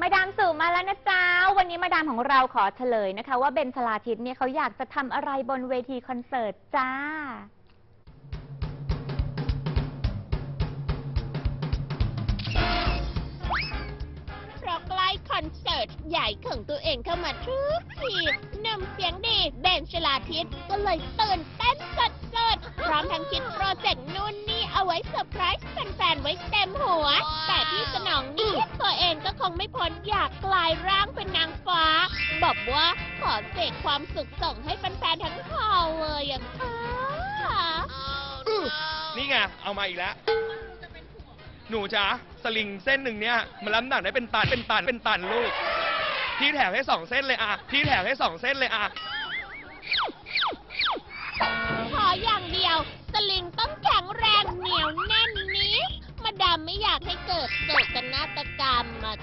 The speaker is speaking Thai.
มาดามสู่มาแล้วนะจ๊ะวันนี้มาดามของเราขอเฉลยนะคะ ว่าเบนชลาทิศเนี่ยเขาอยากจะทำอะไรบนเวทีคอนเสิร์ตจ้า เพราะใกล้คอนเสิร์ตใหญ่ของตัวเองเข้ามาทุกทีหนุ่มเสียงดีเบนชลาทิศก็เลยตื่นเต้นสุดๆพร้อมทั้งคิดโปรเจกต์นู่นนี่เอาไว้เซอร์ไพรส์แฟนๆไว้เต็มหัว ที่สนองนี้ตัวเองก็คงไม่พ้นอยากกลายร่างเป็นนางฟ้า บอกว่าขอเสกความสุขส่งให้แฟนๆทั้งคอเลยอะค่ะนี่ไง เอามาอีกแล้ว หนูจ๊ะสลิงเส้นหนึ่งเนี่ย มันรับน้ำหนักได้เป็นตันเป็นตันเป็นตันลูก พี่แถมให้สองเส้นเลยอะ พี่แถมให้สองเส้นเลยอะ อยากให้เกิดโศกนาฏกรรมอะ